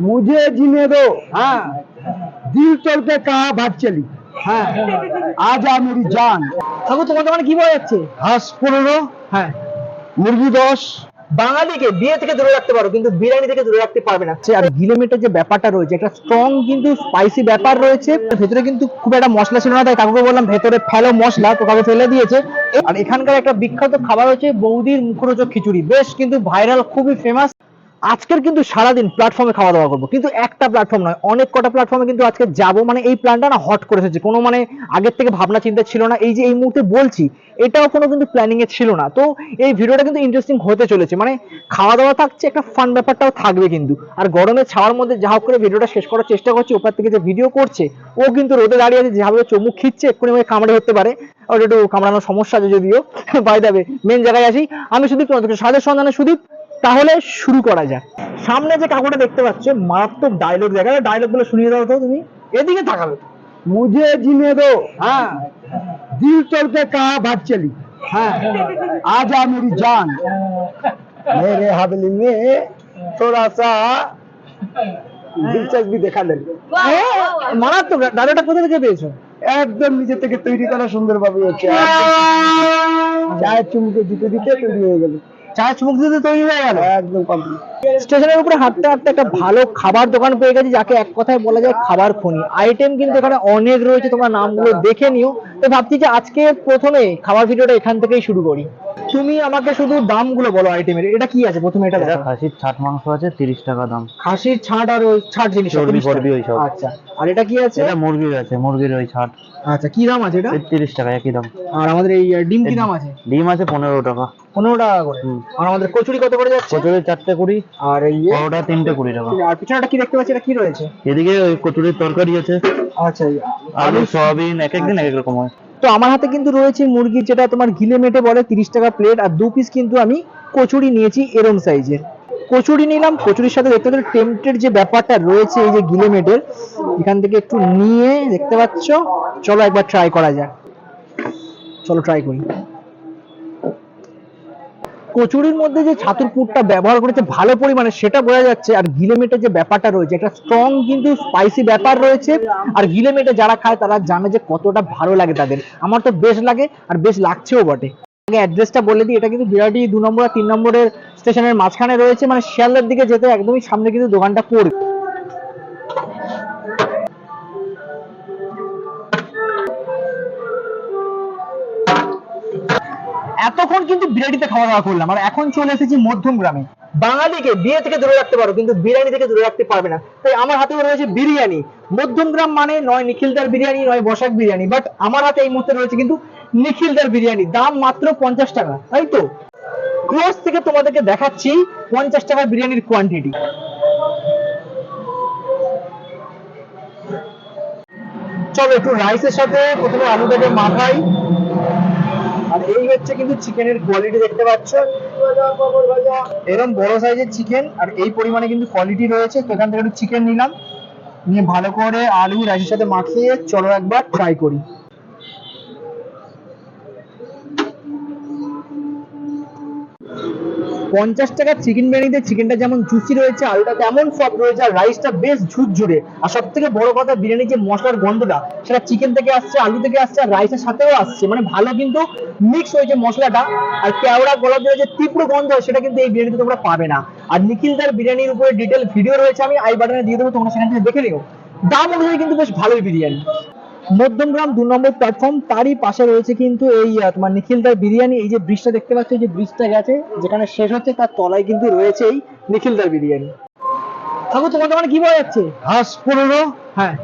मुझे जीने दो हाँ दिल तोड़ के कहा भाग चली হ্যাঁ আজা মেরি জান ঠাকুর তোমার দোকানে কি পাওয়া যাচ্ছে হাঁস পনেরো হ্যাঁ মুরগি দশ বাঙালিকে বিয়ে থেকে দূরে রাখতে পারো কিন্তু বিরিয়ানি থেকে দূরে রাখতে পারবে না আর গিলেমেটের যে ব্যাপারটা রয়েছে একটা স্ট্রং কিন্তু স্পাইসি ব্যাপার রয়েছে ভেতরে কিন্তু খুব একটা মশলা ছিল না তাই কাকুকে বললাম ভেতরে ফেলো মশলা তো কাকু ফেলে দিয়েছে আর এখানকার একটা বিখ্যাত খাবার হচ্ছে বৌদির মুখরোচক খিচুড়ি বেশ কিন্তু ভাইরাল খুবই ফেমাস আজকের কিন্তু সারাদিন প্ল্যাটফর্মে খাওয়া দাওয়া করব। কিন্তু একটা প্ল্যাটফর্ম নয়, অনেক কটা প্ল্যাটফর্মে কিন্তু আজকে যাব। মানে এই প্ল্যানটা না হট করে এসেছে। কোনো মানে আগের থেকে ভাবনা চিন্তা ছিল না। এই যে এই মুহূর্তে বলছি, এটাও কোনো কিন্তু প্ল্যানিং এ ছিল না। তো এই ভিডিওটা কিন্তু ইন্টারেস্টিং হতে চলেছে। মানে খাওয়া দাওয়া থাকছে, একটা ফান ব্যাপারটাও থাকবে কিন্তু। আর গরমের ছাওয়ার মধ্যে যা হোক করে ভিডিওটা শেষ করার চেষ্টা করছি। ওপার থেকে যে ভিডিও করছে, ও কিন্তু রোদে দাঁড়িয়ে আছে, যেভাবে চমুক খিচ্ছে, এক্ষুনি আমাকে কামড়ে হতে পারে। ওর একটু কামড়ানোর সমস্যা আছে যদিও। বাই দেবে মেন জায়গায় আসি আমি সুদীপ তোমাদেরকে সাদের সন্ধানে সুদীপ। তাহলে শুরু করা যাক। সামনে যে কাকুটা দেখতে পাচ্ছ মারাত্মক ডায়লগ দেখা ডায়লগগুলো শুনিয়ে দাও তো তুমি। এদিকে তাকাবে মুঝে জিনে দো হ্যাঁ। দিল চলতে কা ভাত চলি। হ্যাঁ। আজা মেরি জান। মেরে হাবলি মে থোড়া সা দিলচস্পি দেখালেন মারাত্মক। ডায়লগটা কোথা থেকে পেয়েছ? একদম নিজে থেকে তৈরি করা সুন্দরভাবে হচ্ছে। হ্যাঁ। চায়ের চুমুকে দিতে দিতে তৈরি হয়ে গেল। চুমুক দিতে তৈরি হয়ে গেল। একদম কমপ্লিট স্টেশনের উপরে হাঁটতে হাঁটতে একটা ভালো খাবার দোকান পেয়ে গেছি যাকে এক কথায় বলা যায় খাবার খনি। আইটেম কিন্তু এখানে অনেক রয়েছে তোমরা নামগুলো দেখে নিও। তো ভাবছি যে আজকে প্রথমে খাবার ভিডিওটা এখান থেকেই শুরু করি। তুমি আমাকে শুধু দামগুলো বলো আইটেমের এটা কি আছে? প্রথমে এটা দেখো। খাসির ছাট মাংস আছে তিরিশ টাকা দাম। খাসির ছাট আর ওই ছাট জিনিস চর্বি ফর্বি ওইসব। আচ্ছা। আর এটা কি আছে? এটা মুরগির আছে মুরগির ওই ছাট। আচ্ছা কি দাম আছে এটা? তিরিশ টাকা একই দাম। আর আমাদের এই ডিম কি দাম আছে? ডিম আছে পনেরো টাকা। পনেরো টাকা করে। আর আমাদের কচুরি কত করে যাচ্ছে? কচুরির চারটে কুড়ি আর এই ইয়ে? পরোটা তিনটে কুড়ি টাকা। আর পিছনেটা কি দেখতে পাচ্ছি? এটা কি রয়েছে? এদিকে ওই কচুরির তরকারি আছে। আচ্ছা আলু সয়াবিন এক এক দিন এক এক রকম হয়। তো আমার হাতে কিন্তু রয়েছে মুরগির যেটা তোমার গিলে মেটে বলে তিরিশ টাকা প্লেট আর দু পিস কিন্তু আমি কচুরি নিয়েছি এরম সাইজের কচুরি নিলাম, কচুরির সাথে দেখতে পাচ্ছ টেম্পটের যে ব্যাপারটা রয়েছে এই যে গিলে মেটের, এখান থেকে একটু নিয়ে দেখতে পাচ্ছ, চলো একবার ট্রাই করা যাক। চলো ট্রাই করি। কচুরির মধ্যে যে ছাতুর পুরটা ব্যবহার করেছে ভালো পরিমাণে, সেটা বোঝা যাচ্ছে। আর গিলেমেটের যে ব্যাপারটা রয়েছে একটা স্ট্রং কিন্তু স্পাইসি ব্যাপার রয়েছে। আর গিলেমেটে যারা খায়, তারা জানে যে কতটা ভালো লাগে তাদের। আমার তো বেশ লাগে, আর বেশ লাগছেও বটে। আগে অ্যাড্রেসটা বলে দিই, এটা কিন্তু বিরাটি দু নম্বর আর তিন নম্বরের স্টেশনের মাঝখানে রয়েছে। মানে শিয়ালদার দিকে যেতে একদমই সামনে কিন্তু দোকানটা পড়বে। এতক্ষণ কিন্তু বিরিয়ানিতে খাওয়া দাওয়া করলাম। আর এখন চলে এসেছি মধ্যম গ্রামে বাঙালিকে বিয়ে থেকে দূরে রাখতে পারো, কিন্তু বিরিয়ানি থেকে দূরে রাখতে পারবে না। তাই আমার হাতে রয়েছে বিরিয়ানি। মধ্যম গ্রাম মানে নয় নিখিলদার বিরিয়ানি, নয় বসাক বিরিয়ানি বাট আমার হাতে এই মুহূর্তে রয়েছে কিন্তু নিখিলদার বিরিয়ানি। দাম মাত্র পঞ্চাশ টাকা, তাই তো? ক্লোজ থেকে তোমাদেরকে দেখাচ্ছি পঞ্চাশ টাকা বিরিয়ানির কোয়ান্টিটি চলো একটু রাইসের সাথে প্রথমে আলুটাকে মাখাই। আর এই হচ্ছে কিন্তু চিকেনের কোয়ালিটি দেখতে পাচ্ছ। এরকম বড় সাইজের চিকেন আর এই পরিমাণে কিন্তু কোয়ালিটি রয়েছে। তো এখান থেকে একটু চিকেন নিলাম। নিয়ে ভালো করে আলু রাইসের সাথে মাখিয়ে চলো একবার ট্রাই করি। পঞ্চাশ টাকার চিকেন বিরিয়ানিতে চিকেনটা যেমন জুসি রয়েছে, আলুটা তেমন সফট রয়েছে, আর রাইসটা বেশ ঝুরঝুরে। আর সব থেকে বড় কথা বিরিয়ানির যে মশলার গন্ধটা, সেটা চিকেন থেকে আসছে, আলু থেকে আসছে, আর রাইসের সাথেও আসছে। মানে ভালো কিন্তু মিক্স হয়েছে মশলাটা, আর কেওড়া গোলাপ জলের যে তীব্র গন্ধ, সেটা কিন্তু এই বিরিয়ানিতে তোমরা পাবে না। আর নিখিল নিখিলদার বিরিয়ানির উপরে ডিটেল ভিডিও রয়েছে, আমি আই বাটনে দিয়ে দেবো, তোমরা সেখান থেকে দেখে নিও। দাম অনুযায়ী কিন্তু বেশ ভালোই বিরিয়ানি। মধ্যমগ্রাম দু নম্বর প্ল্যাটফর্ম তারই পাশে রয়েছে কিন্তু এই তোমার নিখিলদার বিরিয়ানি। এই যে ব্রিজটা দেখতে পাচ্ছ এই যে ব্রিজটা গেছে যেখানে শেষ হচ্ছে তার তলায় কিন্তু রয়েছে এই নিখিলদার বিরিয়ানি। ঠাকুর তোমার দোকানে কি পাওয়া যাচ্ছে? হাঁস পনেরো হ্যাঁ।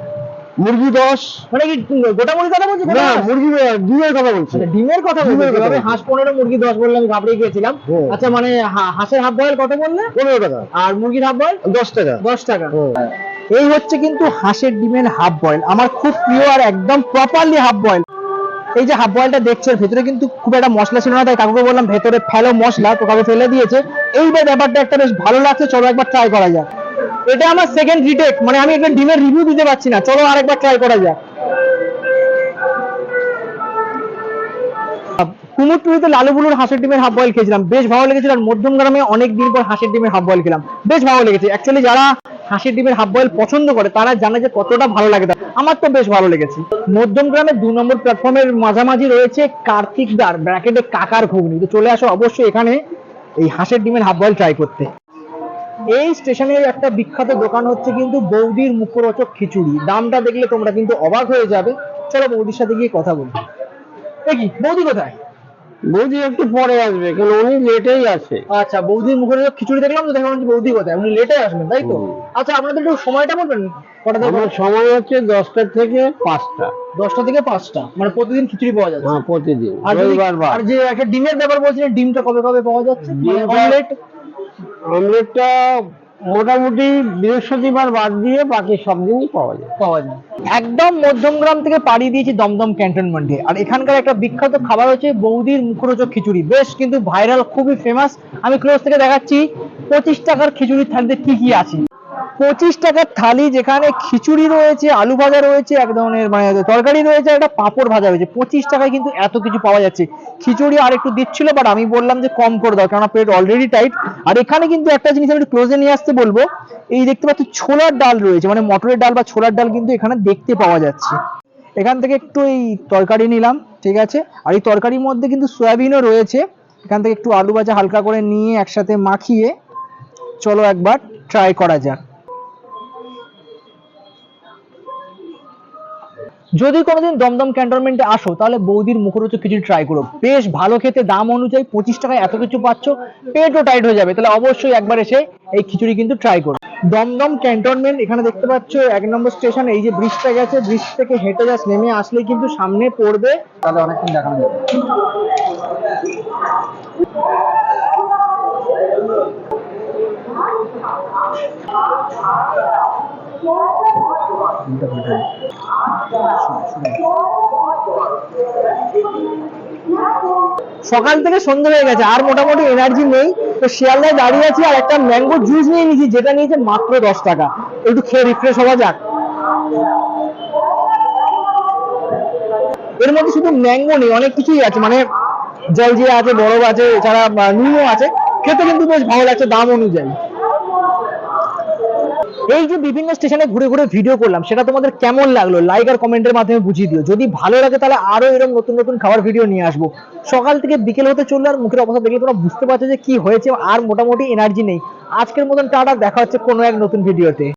মুরগি দশ। মানে কি গোটা মুরগি কথা বলছো না মুরগি ডিমের কথা বলছি। আচ্ছা, ডিমের কথা বলছো। হাঁস পনেরো মুরগি দশ বললে আমি ঘাবড়ে গিয়েছিলাম। আচ্ছা মানে হাঁসের হাফ বয়েল কত বললে? পনেরো টাকা। আর মুরগির হাফ বয়েল? দশ টাকা। দশ টাকা। এই হচ্ছে কিন্তু হাঁসের ডিমের হাফ বয়েল আমার খুব প্রিয় আর একদম প্রপারলি হাফ বয়েল এই যে হাফ বয়েলটা দেখছেন, ভেতরে কিন্তু খুব একটা মশলা ছিল না, তাই কাকুকে বললাম ভেতরে ফেলো মশলা, তো কাকু ফেলে দিয়েছে। এইবার ব্যাপারটা একটা বেশ ভালো লাগছে, চলো একবার ট্রাই করা যাক। এটা আমার সেকেন্ড রিটেক মানে আমি একটা ডিমের রিভিউ দিতে পারছি না, চলো আরেকবার ট্রাই করা যাক। কুমোরটুলিতে লালু বুলুর হাঁসের ডিমের হাফ বয়েল খেয়েছিলাম। বেশ ভালো লেগেছিল, আর মধ্যম গ্রামে অনেক দিন পর হাঁসের ডিমের হাফ বয়েল খেলাম। বেশ ভালো লেগেছে। অ্যাকচুয়ালি যারা হাঁসের ডিমের হাফ বয়েল পছন্দ করে, তারা জানে যে কতটা ভালো লাগে। আমার তো বেশ ভালো লেগেছে। মধ্যম গ্রামের দু নম্বর প্ল্যাটফর্মের মাঝামাঝি রয়েছে কার্তিক দার ব্র্যাকেটে কাকার ঘুগনি। তো চলে আসো অবশ্যই এখানে এই হাঁসের ডিমের হাফ বয়েল ট্রাই করতে। এই স্টেশনের একটা বিখ্যাত দোকান হচ্ছে কিন্তু বৌদির মুখরোচক খিচুড়ি। দামটা দেখলে তোমরা কিন্তু অবাক হয়ে যাবে। চলো বৌদির সাথে গিয়ে কথা বলি। কি? বৌদি কোথায়? বৌদি একটু পরে আসবে কেন উনি লেটেই আছে আচ্ছা বৌদির মুখরোচক খিচুড়ি দেখলাম তো দেখলাম বৌদি কোথায়? উনি লেটে আসবেন তাই তো? আচ্ছা আপনাদের একটু সময়টা বলবেন কটা আমার সময় হচ্ছে দশটা থেকে পাঁচটা। দশটা থেকে পাঁচটা মানে প্রতিদিন খিচুড়ি পাওয়া যাচ্ছে? হ্যাঁ প্রতিদিন আর যদি- রবিবার আর যে একটা ডিমের ব্যাপার বলছিলেন ডিমটা কবে কবে পাওয়া যাচ্ছে? অমলেট অমলেটটা মোটামুটি বৃহস্পতিবার বাদ দিয়ে বাকি সব দিনই পাওয়া যায়। পাওয়া যায়। একদম মধ্যমগ্রাম থেকে পাড়ি দিয়েছি দমদম ক্যান্টনমেন্টে। আর এখানকার একটা বিখ্যাত খাবার হচ্ছে বৌদির মুখরোচক খিচুড়ি। বেশ কিন্তু ভাইরাল, খুবই ফেমাস আমি ক্লোজ থেকে দেখাচ্ছি, পঁচিশ টাকার খিচুড়ির থালিতে কি কি আছে? পঁচিশ টাকার থালি যেখানে খিচুড়ি রয়েছে, আলু ভাজা রয়েছে, এক ধরনের মানে তরকারি রয়েছে, একটা পাঁপড় ভাজা রয়েছে। পঁচিশ টাকায় কিন্তু এত কিছু পাওয়া যাচ্ছে। খিচুড়ি আর একটু দিচ্ছিল বাট আমি বললাম যে কম করে দাও, কেননা পেট অলরেডি টাইট আর এখানে কিন্তু একটা জিনিস আমি ক্লোজে নিয়ে আসতে বলব। এই দেখতে পাচ্ছি ছোলার ডাল রয়েছে মানে মটরের ডাল বা ছোলার ডাল কিন্তু এখানে দেখতে পাওয়া যাচ্ছে। এখান থেকে একটু এই তরকারি নিলাম, ঠিক আছে? আর এই তরকারির মধ্যে কিন্তু সয়াবিনও রয়েছে। এখান থেকে একটু আলু ভাজা হালকা করে নিয়ে একসাথে মাখিয়ে চলো একবার ট্রাই করা যাক। যদি কোনোদিন দমদম ক্যান্টনমেন্টে আসো, তাহলে বৌদির মুখরোচক খিচুড়ি ট্রাই করো। বেশ ভালো খেতে, দাম অনুযায়ী পঁচিশ টাকায় এত কিছু পাচ্ছ, পেটও টাইট হয়ে যাবে। তাহলে অবশ্যই একবার এসে এই খিচুড়ি কিন্তু ট্রাই করো। দমদম ক্যান্টনমেন্ট, এখানে দেখতে পাচ্ছ, এক নম্বর স্টেশন এই যে ব্রিজটা গেছে ব্রিজ থেকে হেঁটে জাস্ট নেমে আসলেই কিন্তু সামনে পড়বে। তাহলে অনেকক্ষণ দেখানো যাবে। সকাল থেকে সন্ধ্যা হয়ে গেছে, আর মোটামুটি এনার্জি নেই। তো শিয়ালদায় দাঁড়িয়ে আছি আর একটা ম্যাঙ্গো জুস নিয়ে নিয়েছি যেটা নিয়েছে মাত্র দশ টাকা। একটু খেয়ে রিফ্রেশ হওয়া যাক। এর মধ্যে শুধু ম্যাঙ্গো নেই, অনেক কিছুই আছে। মানে জলজিরা আছে, বরফ আছে, এছাড়া নুনও আছে। খেতে কিন্তু বেশ ভালো লাগছে, দাম অনুযায়ী। এই যে বিভিন্ন স্টেশনে ঘুরে ঘুরে ভিডিও করলাম, সেটা তোমাদের কেমন লাগল? লাইক আর কমেন্টের মাধ্যমে বুঝিয়ে দিও। যদি ভালো লাগে তাহলে আরও এরকম নতুন নতুন খাবার ভিডিও নিয়ে আসব। সকাল থেকে বিকেল হতে চলল আর মুখের অবস্থা দেখে তোমরা বুঝতে পারছ যে কি হয়েছে আর মোটামুটি এনার্জি নেই। আজকের মতন টাটা, দেখা হচ্ছে কোনো এক নতুন ভিডিওতে